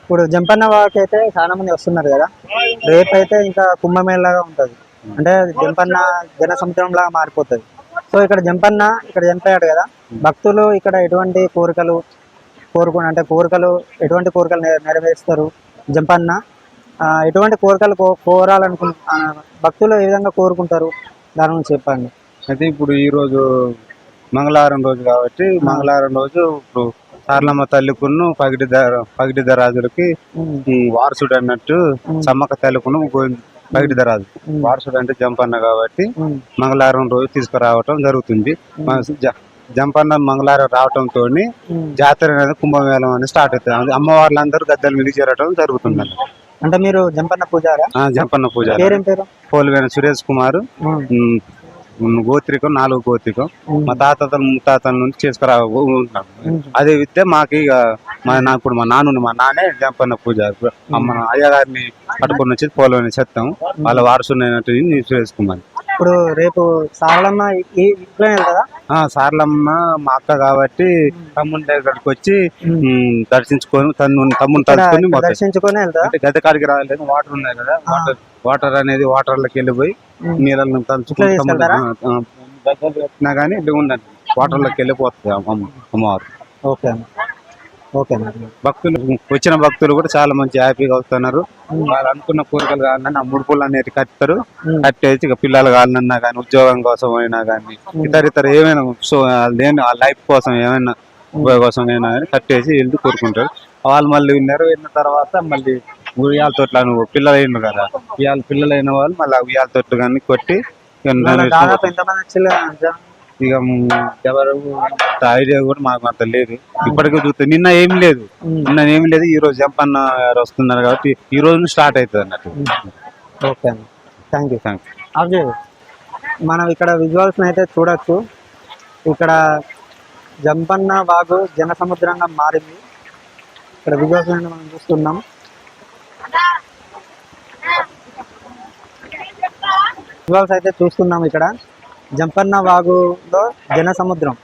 ఇప్పుడు జంపన్న వాకి అయితే చాలా మంది వస్తున్నారు కదా. రేపు అయితే ఇంకా కుంభమేళలాగా ఉంటది. అంటే జంపన్న జన సముద్రం లాగా మారిపోతుంది. సో ఇక్కడ జంపన్న ఇక్కడ చనిపోయాడు కదా. భక్తులు ఇక్కడ ఎటువంటి కోరికలు కోరుకుని అంటే కోరికలు ఎటువంటి కోరికలు నెర- నెరవేరుస్తారు? జంపన్న ఎటువంటి కోరికలు కో కోరాలనుకు ఆ, భక్తులు ఏ విధంగా కోరుకుంటారు? దాని గురించి చెప్పండి. అయితే ఇప్పుడు ఈ రోజు మంగళవారం రోజు కాబట్టి మంగళవారం రోజు ఇప్పుడు సార్లమ్మ తల్లికును పగిడిద పగిడిద రాజులకి వారసుడు అన్నట్టు సమ్మక్క తల్లికును రాజు ఉమ్, వారసుడు అంటే జంపన్న కాబట్టి మంగళవారం రోజు తీసుకురావటం జరుగుతుంది. జంపన్న మంగళవారం రావటంతో. జాతర అనేది కుంభమేళం అనేది స్టార్ట్ అవుతుంది. అమ్మవార్లందరూ గద్దెల మీద చేరటం జరుగుతుంది అంటే మీరు జంపన్న పూజారా? జంపన్న పూజ పేరేం పేరు? పోలివేన సురేష్ కుమార్. గోత్రికం నాలుగు గోత్రికం. మా తాతల ముత్తాతల నుంచి చేసుకురా. అదే విద్య మాకు ఇక మా నా ఇప్పుడు మా నాన్న మా నాన్నే జంపన్న పూజ. మన అయ్యగారిని పట్టుకొని వచ్చి పోలవని చెత్తాం వాళ్ళ వారసునైనట్టు చేసుకున్నాను ఇప్పుడు రేపు సారళమ్మ ఈ ఇంట్లోనే వెళ్తుందా ఆ సార్లమ్మ మా అక్క కాబట్టి తమ్ముని దగ్గరికి వచ్చి దర్శించుకొని తను తమ్ముని తలుచుకొని దర్శించుకొని వెళ్తా అంటే గద్దె కాడికి రాలేదు వాటర్ ఉన్నాయి కదా వాటర్ వాటర్ అనేది వాటర్లోకి వెళ్ళిపోయి. నీళ్ళని తలుచుకొని కట్టినా కానీ ఇది ఉండండి వాటర్లోకి వెళ్ళిపోతుంది అమ్మ అమ్మవారు. ఓకే భక్తులు వచ్చిన భక్తులు కూడా చాలా మంచి హ్యాపీగా వస్తున్నారు. వాళ్ళు అనుకున్న కోరికలు కావాలన్నా ఆ ముడుపులు అనేది కట్టారు. కట్టేసి పిల్లలు కావాలన్నా కానీ ఉద్యోగం కోసం అయినా కానీ ఇతర ఇతర ఏమైనా సో లేని ఆ లైఫ్ కోసం ఏమైనా ఉపయోగం కోసం అయినా కానీ కట్టేసి వెళ్ళి కోరుకుంటారు. వాళ్ళు మళ్ళీ నెరవేరిన తర్వాత మళ్ళీ ఉయ్యాల తొట్ల నువ్వు పిల్లలు అయిన కదా ఉయ్యాల పిల్లలు అయిన వాళ్ళు మళ్ళీ ఉయ్యాల తొట్టు కానీ కొట్టి ఇక ఎవరు ఐడియా కూడా మాకు అంత లేదు. ఇప్పటికే చూస్తే నిన్న ఏం లేదు. నిన్న ఏం లేదు ఈ రోజు జంపన్న గారు వస్తున్నారు కాబట్టి ఈ రోజు స్టార్ట్ అవుతుంది అన్నట్టు. ఓకే అన్న థ్యాంక్ యూ థ్యాంక్స్ ఆఫ్ చేయి. మనం ఇక్కడ విజువల్స్ అయితే చూడొచ్చు. ఇక్కడ జంపన్న వాగు జన సముద్రంగా మారింది. ఇక్కడ విజువల్స్ అయితే మనం చూస్తున్నాం. విజువల్స్ అయితే చూస్తున్నాం ఇక్కడ. జంపన్న వాగులో జన సముద్రం